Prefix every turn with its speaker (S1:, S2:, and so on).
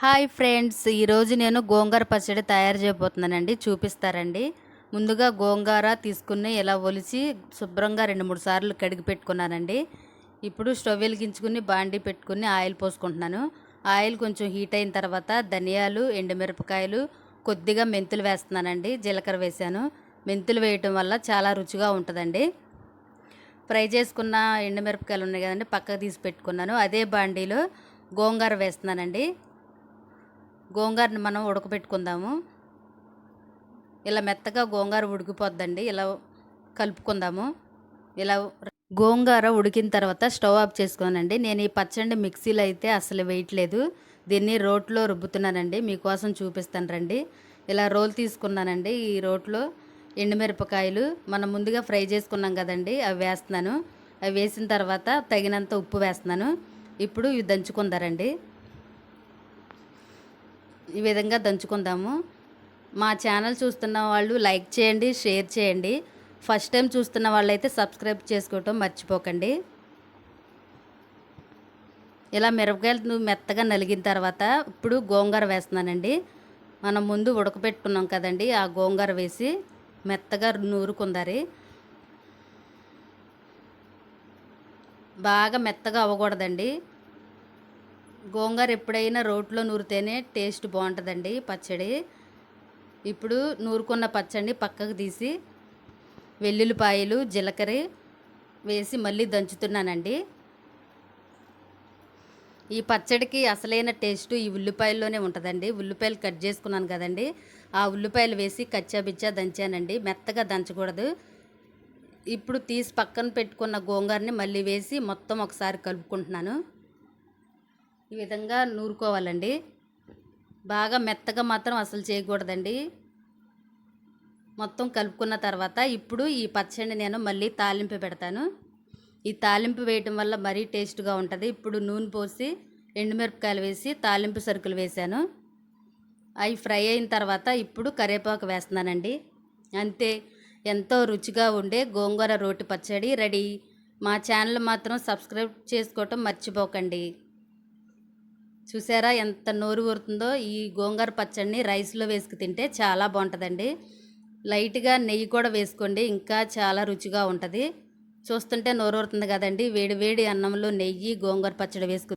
S1: Hi friends ఈరోజు నేను గోంగూర పచ్చడి తయారు చేయబోతున్నానండి. చూపిస్తారండి. ముందుగా గోంగూర తీసుకుని ఇలా ఒలిచి శుభ్రంగా రెండు మూడు సార్లు కడిగి పెట్టుకున్నానండి. ఇప్పుడు స్టవ్ వెలిగించుకుని బాండి పెట్టుకుని ఆయిల్ పోసుకుంటున్నాను. ఆయిల్ కొంచెం హీట్ అయిన తర్వాత ధనియాలు ఎండుమిరపకాయలు కొద్దిగా మెంతులు వేస్తున్నానండి. జీలకర్ర వేసాను మెంతులు వేయటం వల్ల చాలా రుచిగా ఉంటుందండి. ఫ్రై చేసుకున్న ఎండుమిరపకాయలు ఉన్నాయి కదండి పక్కకు తీసి పెట్టుకున్నాను. అదే బాండీలో గోంగూర వేస్తున్నానండి. గోంగూరని మనం ఉడకబెట్టుకుందాము. ఇలా మెత్తగా గోంగార ఉడికిపోద్దండి. ఇలా కలుపుకుందాము. ఇలా గోంగూర ఉడికిన తర్వాత స్టవ్ ఆఫ్ చేసుకోనండి. నేను ఈ పచ్చడి మిక్సీలో అయితే అసలు వేయట్లేదు. దీన్ని రోట్లో రుబ్బుతున్నానండి. మీకోసం చూపిస్తాను రండి. ఇలా రోల్ తీసుకున్నానండి ఈ రోట్లో ఎండుమిరపకాయలు. మనం ముందుగా ఫ్రై చేసుకున్నాం కదండి అవి వేస్తున్నాను. అవి వేసిన తర్వాత తగినంత ఉప్పు వేస్తున్నాను. ఇప్పుడు ఇవి దంచుకుందారండి ఈ విధంగా దంచుకుందాము. మా ఛానల్ చూస్తున్న వాళ్ళు లైక్ చేయండి షేర్ చేయండి. ఫస్ట్ టైం చూస్తున్న వాళ్ళైతే సబ్స్క్రైబ్ చేసుకోవటం మర్చిపోకండి. ఇలా మిరపకాయలు మెత్తగా నలిగిన తర్వాత ఇప్పుడు గోంగూర వేస్తున్నానండి. మనం ముందు ఉడకపెట్టుకున్నాం కదండి ఆ గోంగూర వేసి మెత్తగా నూరుకుందరి. బాగా మెత్తగా అవ్వకూడదండి. గోంగూర ఎప్పుడైనా రోట్లో నూరితేనే టేస్ట్ బాగుంటుందండి పచ్చడి. ఇప్పుడు నూరుకున్న పచ్చడి పక్కకు తీసి వెల్లుల్లిపాయలు జీలకర్ర వేసి మళ్ళీ దంచుతున్నానండి. ఈ పచ్చడికి అసలైన టేస్ట్ ఈ ఉల్లిపాయల్లోనే ఉంటుందండి. ఉల్లిపాయలు కట్ చేసుకున్నాను కదండి. ఆ ఉల్లిపాయలు వేసి కచ్చాబిచ్చా దంచానండి. మెత్తగా దంచకూడదు. ఇప్పుడు తీసి పక్కన పెట్టుకున్న గోంగూరని మళ్ళీ వేసి మొత్తం ఒకసారి కలుపుకుంటున్నాను. ఈ విధంగా నూరుకోవాలండి. బాగా మెత్తగా మాత్రం అసలు చేయకూడదండి. మొత్తం కలుపుకున్న తర్వాత ఇప్పుడు ఈ పచ్చడి నేను మళ్ళీ తాలింపు పెడతాను. ఈ తాలింపు వేయటం వల్ల మరీ టేస్ట్గా ఉంటుంది. ఇప్పుడు నూనె పోసి ఎండుమిరపకాయలు వేసి తాలింపు సరుకులు వేశాను. అవి ఫ్రై అయిన తర్వాత ఇప్పుడు కరివేపాకు వేస్తున్నానండి. అంతే ఎంతో రుచిగా ఉండే గోంగూర రోటి పచ్చడి రెడీ. మా ఛానల్ మాత్రం సబ్స్క్రైబ్ చేసుకోవటం మర్చిపోకండి. చూసారా ఎంత నోరు ఊరుతుందో? ఈ గోంగూర పచ్చడిని రైస్లో వేసుకు తింటే చాలా బాగుంటుందండి. లైట్గా నెయ్యి కూడా వేసుకోండి ఇంకా చాలా రుచిగా ఉంటుంది. చూస్తుంటే నోరు ఊరుతుంది కదండి. వేడి వేడి అన్నంలో నెయ్యి గోంగూర పచ్చడి వేసుకు